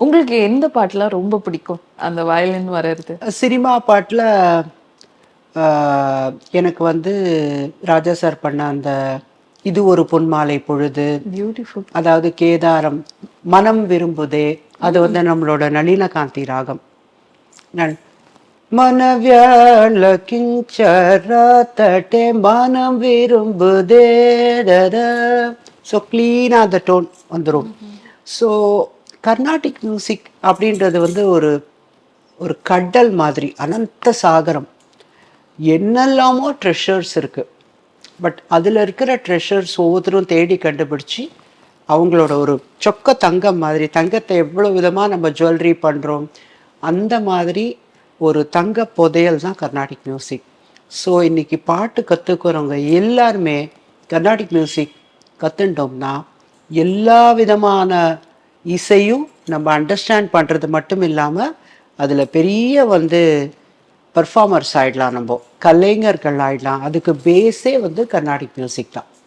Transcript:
உங்களுக்கு எந்த பாட்டுலாம் ரொம்ப பிடிக்கும்? அந்த வயலின் வர்றது. சினிமா பாட்டில் எனக்கு வந்து ராஜா சார் பண்ண அந்த இது ஒரு பொன்மாலை பொழுது. பியூட்டிஃபுல் அதாவது கேதாரம் மனம் விரும்புதே அது வந்து நம்மளோட நளினகாந்தி ராகம். மனவியாழ கிஞ்சர தட்டே மனம் விரும்புதே ஸோ க்ளீனாக அந்த டோன் வந்துடும் ஸோ கர்நாடிக் மியூசிக் அப்படின்றது வந்து ஒரு ஒரு கடல் மாதிரி அனந்த சாகரம். என்னெல்லாமோ ட்ரெஷர்ஸ் இருக்குது பட் அதில் இருக்கிற ட்ரெஷர்ஸ் ஒவ்வொருத்தரும் தேடி கண்டுபிடிச்சி அவங்களோட ஒரு சொக்க தங்கம் மாதிரி தங்கத்தை எவ்வளோ விதமாக நம்ம ஜுவல்லரி பண்ணுறோம் அந்த மாதிரி ஒரு தங்க புதையல் தான் கர்நாடிக் மியூசிக். ஸோ இன்றைக்கி பாட்டு கற்றுக்கிறவங்க எல்லாருமே கர்நாடிக் மியூசிக் கற்றுட்டோம்னா எல்லா விதமான இசையும் நம்ம அண்டர்ஸ்டாண்ட் பண்ணுறது மட்டும் இல்லாமல் அதில் பெரிய வந்து பர்ஃபார்மர்ஸ் ஆயிடலாம் நம்ம. கலைஞர்கள் ஆகிடலாம் அதுக்கு பேஸே வந்து கர்நாடிக் மியூசிக் தான்.